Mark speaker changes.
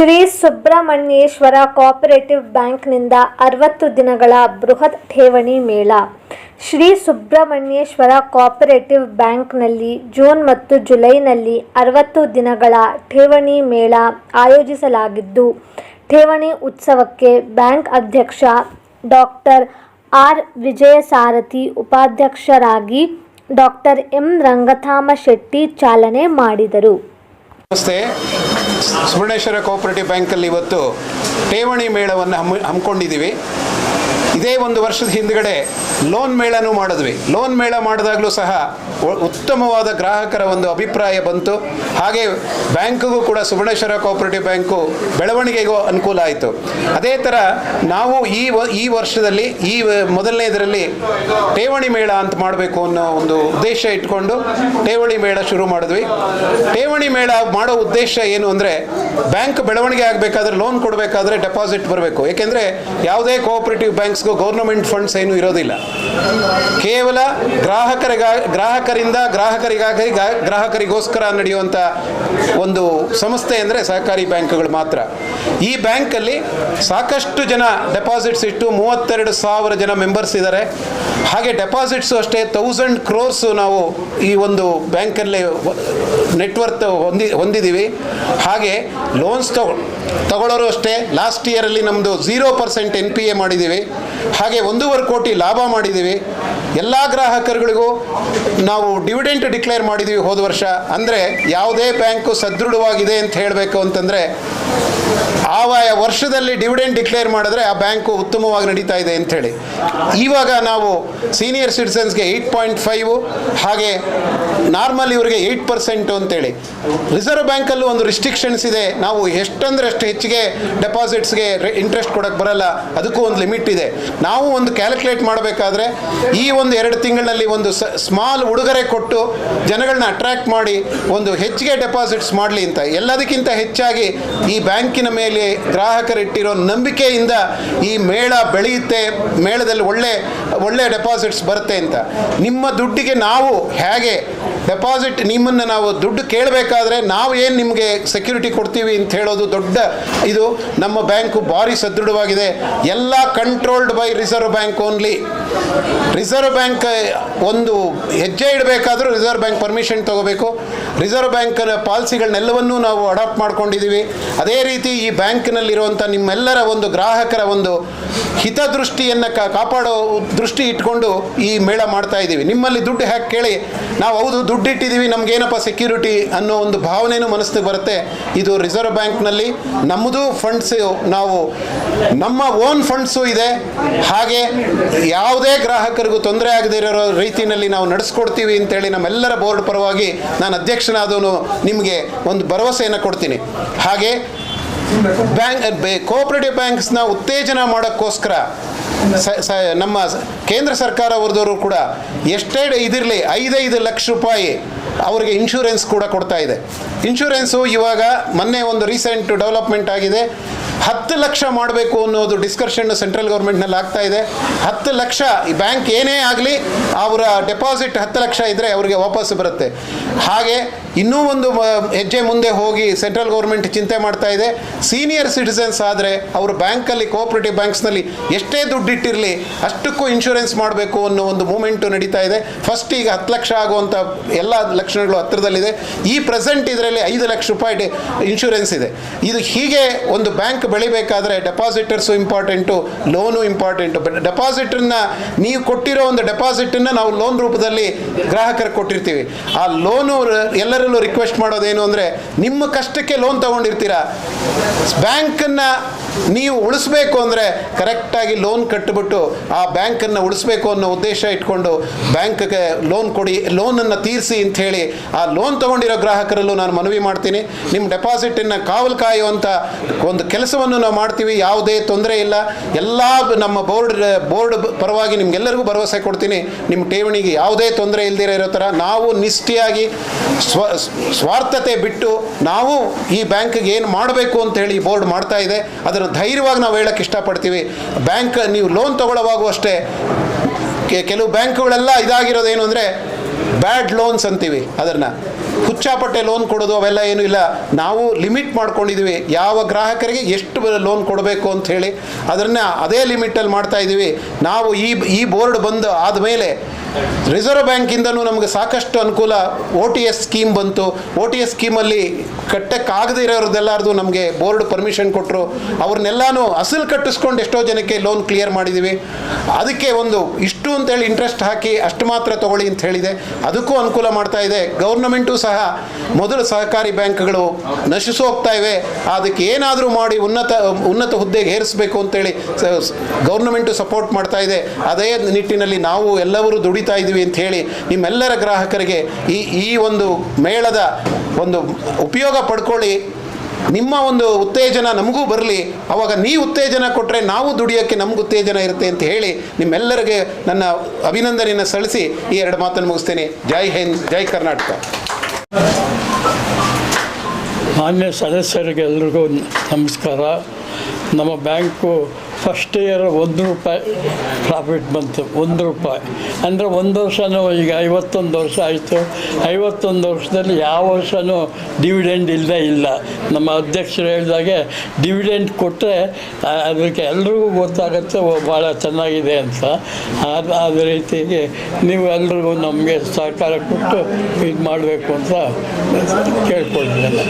Speaker 1: Shri Subrahmanyeshwara cooperative ಬ್ಯಾಂಕ್ನಿಂದ ಅರವತ್ತು ದಿನಗಳ ಬೃಹತ್ ಠೇವಣಿ ಮೇಳ. ಶ್ರೀ ಸುಬ್ರಹ್ಮಣ್ಯೇಶ್ವರ ಕೋಆಪರೇಟಿವ್ ಬ್ಯಾಂಕ್ನಲ್ಲಿ ಜೂನ್ ಮತ್ತು ಜುಲೈನಲ್ಲಿ ಅರವತ್ತು ದಿನಗಳ ಠೇವಣಿ ಮೇಳ ಆಯೋಜಿಸಲಾಗಿದ್ದು, ಠೇವಣಿ ಉತ್ಸವಕ್ಕೆ ಬ್ಯಾಂಕ್ ಅಧ್ಯಕ್ಷ ಡಾಕ್ಟರ್ ಆರ್. ವಿಜಯಸಾರಥಿ ಉಪಾಧ್ಯಕ್ಷರಾಗಿ ಡಾಕ್ಟರ್ ಎಂ. ರಂಗಥಾಮ ಶೆಟ್ಟಿ ಚಾಲನೆ ಮಾಡಿದರು.
Speaker 2: ನಮಸ್ತೆ. ಸುವರ್ಣೇಶ್ವರ ಕೋಆಪರೇಟಿವ್ ಬ್ಯಾಂಕಲ್ಲಿ ಇವತ್ತು ಠೇವಣಿ ಮೇಳವನ್ನು ಹಮ್ಮಿ ಹಮ್ಮಿಕೊಂಡಿದ್ದೀವಿ. ಇದೇ ಒಂದು ವರ್ಷದ ಹಿಂದ್ಗಡೆ ಲೋನ್ ಮೇಳನೂ ಮಾಡಿದ್ವಿ. ಲೋನ್ ಮೇಳ ಮಾಡಿದಾಗಲೂ ಸಹ ಉತ್ತಮವಾದ ಗ್ರಾಹಕರ ಒಂದು ಅಭಿಪ್ರಾಯ ಬಂತು. ಹಾಗೆ ಬ್ಯಾಂಕ್ಗೂ ಕೂಡ ಸುವರ್ಣೇಶ್ವರ ಕೋಆಪರೇಟಿವ್ ಬ್ಯಾಂಕು ಬೆಳವಣಿಗೆಗೂ ಅನುಕೂಲ ಆಯಿತು. ಅದೇ ಥರ ನಾವು ಈ ಈ ವರ್ಷದಲ್ಲಿ, ಈ ವ- ಮೊದಲನೇದರಲ್ಲಿ ಠೇವಣಿ ಮೇಳ ಅಂತ ಮಾಡಬೇಕು ಅನ್ನೋ ಒಂದು ಉದ್ದೇಶ ಇಟ್ಕೊಂಡು ಠೇವಣಿ ಮೇಳ ಶುರು ಮಾಡಿದ್ವಿ. ಠೇವಣಿ ಮೇಳ ಮಾಡೋ ಉದ್ದೇಶ ಏನು ಅಂದರೆ ಬ್ಯಾಂಕ್ ಬೆಳವಣಿಗೆ ಆಗಬೇಕಾದ್ರೆ ಲೋನ್ ಕೊಡಬೇಕಾದ್ರೆ ಡೆಪಾಸಿಟ್ ಬರಬೇಕು. ಏಕೆಂದರೆ ಯಾವುದೇ ಕೋಆಪರೇಟಿವ್ ಬ್ಯಾಂಕ್ಸ್ಗೂ ಗೌರ್ನಮೆಂಟ್ ಫಂಡ್ಸ್ ಏನೂ ಇರೋದಿಲ್ಲ. ಕೇವಲ ಗ್ರಾಹಕರಿಗ, ಗ್ರಾಹಕರಿಂದ ಗ್ರಾಹಕರಿಗಾಗಿ ಗ್ರಾಹಕರಿಗೋಸ್ಕರ ನಡೆಯುವಂಥ ಒಂದು ಸಂಸ್ಥೆ ಅಂದರೆ ಸಹಕಾರಿ ಬ್ಯಾಂಕ್ಗಳು ಮಾತ್ರ. ಈ ಬ್ಯಾಂಕಲ್ಲಿ ಸಾಕಷ್ಟು ಜನ ಡೆಪಾಸಿಟ್ಸ್ ಇಟ್ಟು ಮೂವತ್ತೆರಡು ಸಾವಿರ ಜನ ಮೆಂಬರ್ಸ್ ಇದ್ದಾರೆ. ಹಾಗೆ ಡೆಪಾಸಿಟ್ಸು ಅಷ್ಟೇ, ತೌಸಂಡ್ ಕ್ರೋರ್ಸು ನಾವು ಈ ಒಂದು ಬ್ಯಾಂಕಲ್ಲಿ ನೆಟ್ವರ್ತ್ ಹೊಂದಿ ಹೊಂದಿದ್ದೀವಿ ಹಾಗೆ ಲೋನ್ಸ್ ತಗೊ ತಗೊಳ್ಳೋರು ಅಷ್ಟೇ, ಲಾಸ್ಟ್ ಇಯರಲ್ಲಿ ನಮ್ಮದು zero percent N P A ಮಾಡಿದ್ದೀವಿ ಹಾಗೆ ಒಂದೂವರೆ ಕೋಟಿ ಲಾಭ ಮಾಡಿದ್ದೀವಿ. ಎಲ್ಲ ಗ್ರಾಹಕರುಗಳಿಗೂ ನಾವು ಡಿವಿಡೆಂಟ್ ಡಿಕ್ಲೇರ್ ಮಾಡಿದ್ದೀವಿ ಹೋದ ವರ್ಷ. ಅಂದರೆ ಯಾವುದೇ ಬ್ಯಾಂಕು ಸದೃಢವಾಗಿದೆ ಅಂತ ಹೇಳಬೇಕು ಅಂತಂದರೆ ಆವಾಯ ವರ್ಷದಲ್ಲಿ ಡಿವಿಡೆಂಡ್ ಡಿಕ್ಲೇರ್ ಮಾಡಿದ್ರೆ ಆ ಬ್ಯಾಂಕು ಉತ್ತಮವಾಗಿ ನಡೀತಾ ಇದೆ ಅಂಥೇಳಿ. ಇವಾಗ ನಾವು ಸೀನಿಯರ್ ಸಿಟಿಸನ್ಸ್ಗೆ ಏಯ್ಟ್ ಪಾಯಿಂಟ್ ಫೈವು ಹಾಗೆ ನಾರ್ಮಲ್ ಇವರಿಗೆ ಏಯ್ಟ್ ಪರ್ಸೆಂಟು ಅಂತೇಳಿ. ರಿಸರ್ವ್ ಬ್ಯಾಂಕಲ್ಲೂ ಒಂದು ರಿಸ್ಟ್ರಿಕ್ಷನ್ಸ್ ಇದೆ. ನಾವು ಎಷ್ಟಂದ್ರೆ ಅಷ್ಟು ಹೆಚ್ಚಿಗೆ ಡೆಪಾಸಿಟ್ಸ್ಗೆ ಇಂಟ್ರೆಸ್ಟ್ ಕೊಡೋಕೆ ಬರಲ್ಲ, ಅದಕ್ಕೂ ಒಂದು ಲಿಮಿಟ್ ಇದೆ. ನಾವು ಒಂದು ಕ್ಯಾಲ್ಕುಲೇಟ್ ಮಾಡಬೇಕಾದ್ರೆ ಈ ಒಂದು ಎರಡು ತಿಂಗಳಲ್ಲಿ ಒಂದು ಸ್ಮಾಲ್ ಉಡುಗೊರೆ ಕೊಟ್ಟು ಜನಗಳನ್ನ ಅಟ್ರಾಕ್ಟ್ ಮಾಡಿ ಒಂದು ಹೆಚ್ಚಿಗೆ ಡೆಪಾಸಿಟ್ಸ್ ಮಾಡಲಿ ಅಂತ. ಎಲ್ಲದಕ್ಕಿಂತ ಹೆಚ್ಚಾಗಿ ಈ ಬ್ಯಾಂಕಿನ ಮೇಲೆ ಗ್ರಾಹಕರಿಟ್ಟಿರೋ ನಂಬಿಕೆಯಿಂದ ಈ ಮೇಳ ಬೆಳೆಯುತ್ತೆ, ಮೇಳದಲ್ಲಿ ಒಳ್ಳೆ ಒಳ್ಳೆ ಡೆಪಾಸಿಟ್ಸ್ ಬರುತ್ತೆ ಅಂತ. ನಿಮ್ಮ ದುಡ್ಡಿಗೆ ನಾವು ಹೇಗೆ ಡೆಪಾಸಿಟ್ ನಿಮ್ಮನ್ನು ನಾವು ದುಡ್ಡು ಕೇಳಬೇಕಾದ್ರೆ ನಾವು ಏನು ನಿಮಗೆ ಸೆಕ್ಯೂರಿಟಿ ಕೊಡ್ತೀವಿ ಅಂತ ಹೇಳೋದು ದೊಡ್ಡ ಇದು. ನಮ್ಮ ಬ್ಯಾಂಕು ಭಾರಿ ಸದೃಢವಾಗಿದೆ. ಎಲ್ಲ controlled by reserve bank only reserve bank ಒಂದು ಹೆಜ್ಜೆ ಇಡಬೇಕಾದ್ರೂ ರಿಸರ್ವ್ ಬ್ಯಾಂಕ್ ಪರ್ಮಿಷನ್ ತಗೋಬೇಕು. ರಿಸರ್ವ್ ಬ್ಯಾಂಕ್ನ ಪಾಲಿಸಿಗಳನ್ನೆಲ್ಲವನ್ನೂ ನಾವು ಅಡಾಪ್ಟ್ ಮಾಡ್ಕೊಂಡಿದ್ದೀವಿ. ಅದೇ ರೀತಿ ಈ ಬ್ಯಾಂಕ್ನಲ್ಲಿರುವಂಥ ನಿಮ್ಮೆಲ್ಲರ ಒಂದು ಗ್ರಾಹಕರ ಒಂದು ಹಿತದೃಷ್ಟಿಯನ್ನು ಕಾಪಾಡೋ ದೃಷ್ಟಿ ಇಟ್ಕೊಂಡು ಈ ಮೇಳ ಮಾಡ್ತಾ ಇದ್ದೀವಿ. ನಿಮ್ಮಲ್ಲಿ ದುಡ್ಡು ಹ್ಯಾಕ್ ಕೇಳಿ, ನಾವು ಹೌದು ದುಡ್ಡು ಇಟ್ಟಿದ್ದೀವಿ ನಮಗೇನಪ್ಪ ಸೆಕ್ಯೂರಿಟಿ ಅನ್ನೋ ಒಂದು ಭಾವನೆಯೂ ಮನಸ್ಸಿಗೆ ಬರುತ್ತೆ. ಇದು ರಿಸರ್ವ್ ಬ್ಯಾಂಕ್ನಲ್ಲಿ ನಮ್ಮದು ಫಂಡ್ಸ್ ನಾವು ನಮ್ಮ ಓನ್ ಫಂಡ್ಸು ಇದೆ. ಹಾಗೆ ಯಾವುದೇ ಗ್ರಾಹಕರಿಗೂ ತೊಂದರೆ ಆಗದೇ ರೀತಿಯಲ್ಲಿ ನಾವು ನಡೆಸ್ಕೊಡ್ತೀವಿ ಅಂತೇಳಿ ನಮ್ಮೆಲ್ಲರ ಬೋರ್ಡ್ ಪರವಾಗಿ ನಾನು ಅಧ್ಯಕ್ಷನಾದವನು ನಿಮಗೆ ಒಂದು ಭರವಸೆಯನ್ನು ಕೊಡ್ತೀನಿ. ಹಾಗೆ ಬ್ಯಾಂಕ್ ಕೋಆಪರೇಟಿವ್ ಬ್ಯಾಂಕ್ಸ್ನ ಉತ್ತೇಜನ ಮಾಡೋಕ್ಕೋಸ್ಕರ ನಮ್ಮ ಕೇಂದ್ರ ಸರ್ಕಾರ ಅವ್ರದವರು ಕೂಡ ಎಷ್ಟೇ ಇದಿರಲಿ, ಐದೈದು ಲಕ್ಷ ರೂಪಾಯಿ ಅವರಿಗೆ ಇನ್ಶೂರೆನ್ಸ್ ಕೂಡ ಕೊಡ್ತಾ ಇದೆ. ಇನ್ಶೂರೆನ್ಸು ಇವಾಗ ಮೊನ್ನೆ ಒಂದು ರೀಸೆಂಟ್ ಡೆವಲಪ್ಮೆಂಟ್ ಆಗಿದೆ. ಹತ್ತು ಲಕ್ಷ ಮಾಡಬೇಕು ಅನ್ನೋದು ಡಿಸ್ಕಷನ್ ಸೆಂಟ್ರಲ್ ಗೌರ್ಮೆಂಟ್ನಲ್ಲಿ ಆಗ್ತಾ ಇದೆ. ಹತ್ತು ಲಕ್ಷ ಈ ಬ್ಯಾಂಕ್ ಏನೇ ಆಗಲಿ ಅವರ ಡೆಪಾಸಿಟ್ ಹತ್ತು ಲಕ್ಷ ಇದ್ದರೆ ಅವರಿಗೆ ವಾಪಸ್ ಬರುತ್ತೆ. ಹಾಗೆ ಇನ್ನೂ ಒಂದು ಹೆಜ್ಜೆ ಮುಂದೆ ಹೋಗಿ ಸೆಂಟ್ರಲ್ ಗೌರ್ಮೆಂಟ್ ಚಿಂತೆ ಮಾಡ್ತಾ ಇದೆ. ಸೀನಿಯರ್ ಸಿಟಿಸನ್ಸ್ ಆದರೆ ಅವರು ಬ್ಯಾಂಕಲ್ಲಿ ಕೋಆಪ್ರೇಟಿವ್ ಬ್ಯಾಂಕ್ಸ್ನಲ್ಲಿ ಎಷ್ಟೇ ದುಡ್ಡು ಇಟ್ಟಿರಲಿ ಅಷ್ಟಕ್ಕೂ ಇನ್ಶೂರೆನ್ಸ್ ಮಾಡಬೇಕು ಅನ್ನೋ ಒಂದು ಮೂಮೆಂಟು ನಡೀತಾ ಇದೆ. ಫಸ್ಟ್ ಈಗ ಹತ್ತು ಲಕ್ಷ ಆಗುವಂಥ ಎಲ್ಲ ಲಕ್ಷಣಗಳು ಹತ್ತಿರದಲ್ಲಿದೆ. ಈ ಪ್ರೆಸೆಂಟ್ ಇದರಲ್ಲಿ ಐದು ಲಕ್ಷ ರೂಪಾಯಿ ಇನ್ಶೂರೆನ್ಸ್ ಇದೆ. ಇದು ಹೀಗೆ ಒಂದು ಬ್ಯಾಂಕ್ ಬೆಳಿಬೇಕಾದ್ರೆ ಡೆಪಾಸಿಟರ್ಸು ಇಂಪಾರ್ಟೆಂಟು ಲೋನು ಇಂಪಾರ್ಟೆಂಟು ಡೆಪಾಸಿಟನ್ನ ನೀವು ಕೊಟ್ಟಿರೋ ಒಂದು ಡೆಪಾಸಿಟನ್ನು ನಾವು ಲೋನ್ ರೂಪದಲ್ಲಿ ಗ್ರಾಹಕರಿಗೆ ಕೊಟ್ಟಿರ್ತೀವಿ. ಆ ಲೋನು ಎಲ್ಲರಲ್ಲೂ ರಿಕ್ವೆಸ್ಟ್ ಮಾಡೋದೇನು ಅಂದರೆ ನಿಮ್ಮ ಕಷ್ಟಕ್ಕೆ ಲೋನ್ ತಗೊಂಡಿರ್ತೀರಾ? ಬ್ಯಾಂಕನ್ನು ನೀವು ಉಳಿಸ್ಬೇಕು ಅಂದರೆ ಕರೆಕ್ಟಾಗಿ ಲೋನ್ ಕಟ್ಟಿಬಿಟ್ಟು ಆ ಬ್ಯಾಂಕನ್ನು ಉಳಿಸ್ಬೇಕು ಅನ್ನೋ ಉದ್ದೇಶ ಇಟ್ಕೊಂಡು ಬ್ಯಾಂಕ್ಗೆ ಲೋನ್ ಕೊಡಿ ಲೋನನ್ನು ತೀರಿಸಿ ಅಂತ ಹೇಳಿ ಆ ಲೋನ್ ತೊಗೊಂಡಿರೋ ಗ್ರಾಹಕರಲ್ಲೂ ನಾನು ಮನವಿ ಮಾಡ್ತೀನಿ. ನಿಮ್ಮ ಡೆಪಾಸಿಟನ್ನು ಕಾವಲು ಕಾಯುವಂಥ ಒಂದು ಕೆಲಸವನ್ನು ನಾವು ಮಾಡ್ತೀವಿ. ಯಾವುದೇ ತೊಂದರೆ ಇಲ್ಲ. ಎಲ್ಲ ನಮ್ಮ ಬೋರ್ಡ್ ಬೋರ್ಡ್ ಪರವಾಗಿ ನಿಮಗೆಲ್ಲರಿಗೂ ಭರವಸೆ ಕೊಡ್ತೀನಿ. ನಿಮ್ಮ ಠೇವಣಿಗೆ ಯಾವುದೇ ತೊಂದರೆ ಇಲ್ಲದಿರೋ ಇರೋ ಥರ ನಾವು ನಿಷ್ಠೆಯಾಗಿ ಸ್ವ, ಸ್ವಾರ್ಥತೆ ಬಿಟ್ಟು ನಾವು ಈ ಬ್ಯಾಂಕ್ಗೆ ಏನು ಮಾಡಬೇಕು ಅಂತ ಹೇಳಿ ಬೋರ್ಡ್ ಮಾಡ್ತಾ ಇದೆ. ಅದನ್ನು ಧೈರ್ಯವಾಗಿ ನಾವು ಹೇಳಕ್ಕೆ ಇಷ್ಟಪಡ್ತೀವಿ. ಬ್ಯಾಂಕ್, ನೀವು ಲೋನ್ ತಗೊಳ್ಳೋವಾಗೂ ಅಷ್ಟೇ ಕೆಲವು ಬ್ಯಾಂಕ್ಗಳೆಲ್ಲ ಇದಾಗಿರೋದೇನು ಅಂದರೆ ಬ್ಯಾಡ್ ಲೋನ್ಸ್ ಅಂತೀವಿ. ಅದನ್ನು ಹುಚ್ಚಾಪಟ್ಟೆ ಲೋನ್ ಕೊಡೋದು ಅವೆಲ್ಲ ಏನೂ ಇಲ್ಲ. ನಾವು ಲಿಮಿಟ್ ಮಾಡ್ಕೊಂಡಿದ್ದೀವಿ ಯಾವ ಗ್ರಾಹಕರಿಗೆ ಎಷ್ಟು ಲೋನ್ ಕೊಡಬೇಕು ಅಂತ ಹೇಳಿ ಅದನ್ನು ಅದೇ ಲಿಮಿಟಲ್ಲಿ ಮಾಡ್ತಾ ಇದ್ದೀವಿ ನಾವು ಈ ಈ ಬೋರ್ಡ್ ಬಂದು ಆದಮೇಲೆ ರಿಸರ್ವ್ ಬ್ಯಾಂಕಿಂದನೂ ನಮಗೆ ಸಾಕಷ್ಟು ಅನುಕೂಲ ಒ ಟಿ ಎಸ್ ಸ್ಕೀಮ್ ಬಂತು. ಒ ಟಿ ಎಸ್ ಸ್ಕೀಮಲ್ಲಿ ಕಟ್ಟಕ್ಕಾಗದೇ ಇರೋರದ್ದೆಲ್ಲಾರ್ದು ನಮಗೆ ಬೋರ್ಡ್ ಪರ್ಮಿಷನ್ ಕೊಟ್ಟರು ಅವ್ರನ್ನೆಲ್ಲನೂ ಅಸಲು ಕಟ್ಟಿಸ್ಕೊಂಡು ಎಷ್ಟೋ ಜನಕ್ಕೆ ಲೋನ್ ಕ್ಲಿಯರ್ ಮಾಡಿದ್ದೀವಿ ಅದಕ್ಕೆ ಒಂದು ಇಷ್ಟು ಅಂತೇಳಿ ಇಂಟ್ರೆಸ್ಟ್ ಹಾಕಿ ಅಷ್ಟು ಮಾತ್ರ ತೊಗೊಳ್ಳಿ ಅಂತ ಹೇಳಿದೆ. ಅದಕ್ಕೂ ಅನುಕೂಲ ಮಾಡ್ತಾ ಇದೆ. ಗೌರ್ನಮೆಂಟು ಸಹ ಮೊದಲು ಸಹಕಾರಿ ಬ್ಯಾಂಕ್ಗಳು ನಶಿಸು ಹೋಗ್ತಾ ಇವೆ. ಅದಕ್ಕೆ ಏನಾದರೂ ಮಾಡಿ ಉನ್ನತ ಉನ್ನತ ಹುದ್ದೆಗೆ ಏರಿಸಬೇಕು ಅಂತೇಳಿ ಗೌರ್ನಮೆಂಟು ಸಪೋರ್ಟ್ ಮಾಡ್ತಾ ಇದೆ. ಅದೇ ನಿಟ್ಟಿನಲ್ಲಿ ನಾವು ಎಲ್ಲರೂ ದುಡಿತಾ ಇದ್ದೀವಿ ಅಂತ ಹೇಳಿ ನಿಮ್ಮೆಲ್ಲರ ಗ್ರಾಹಕರಿಗೆ ಈ ಈ ಒಂದು ಮೇಳದ ಒಂದು ಉಪಯೋಗ ಪಡ್ಕೊಳ್ಳಿ. ನಿಮ್ಮ ಒಂದು ಉತ್ತೇಜನ ನಮಗೂ ಬರಲಿ. ಅವಾಗ ನೀವು ಉತ್ತೇಜನ ಕೊಟ್ಟರೆ ನಾವು ದುಡಿಯೋಕ್ಕೆ ನಮ್ಗೆ ಉತ್ತೇಜನ ಇರುತ್ತೆ ಅಂತ ಹೇಳಿ ನಿಮ್ಮೆಲ್ಲರಿಗೆ ನನ್ನ ಅಭಿನಂದನೆಯನ್ನು ಸಲ್ಲಿಸಿ ಈ ಎರಡು ಮಾತನ್ನು ಮುಗಿಸ್ತೇನೆ. ಜೈ ಹಿಂದ್, ಜೈ ಕರ್ನಾಟಕ.
Speaker 3: ಮಾನ್ಯ ಸದಸ್ಯರಿಗೆ ಎಲ್ರಿಗೂ ನಮಸ್ಕಾರ. ನಮ್ಮ ಬ್ಯಾಂಕು ಫಸ್ಟ್ ಇಯರ್ ಒಂದು ರೂಪಾಯಿ ಪ್ರಾಫಿಟ್ ಬಂತು, ಒಂದು ರೂಪಾಯಿ. ಅಂದರೆ ಒಂದು ವರ್ಷನೂ ಈಗ ಐವತ್ತೊಂದು ವರ್ಷ ಆಯಿತು. ಐವತ್ತೊಂದು ವರ್ಷದಲ್ಲಿ ಯಾವ ವರ್ಷವೂ ಡಿವಿಡೆಂಡ್ ಇಲ್ಲದೇ ಇಲ್ಲ. ನಮ್ಮ ಅಧ್ಯಕ್ಷರು ಹೇಳಿದಾಗೆ ಡಿವಿಡೆಂಡ್ ಕೊಟ್ಟರೆ ಅದಕ್ಕೆ ಎಲ್ರಿಗೂ ಗೊತ್ತಾಗುತ್ತೆ ಭಾಳ ಚೆನ್ನಾಗಿದೆ ಅಂತ. ಅದು ಅದೇ ರೀತಿಗೆ ನೀವು ಎಲ್ರಿಗೂ ನಮಗೆ ಸಹಕಾರ ಕೊಟ್ಟು ಇದು ಮಾಡಬೇಕು ಅಂತ ಕೇಳ್ಕೊಳ್ತೇನೆ.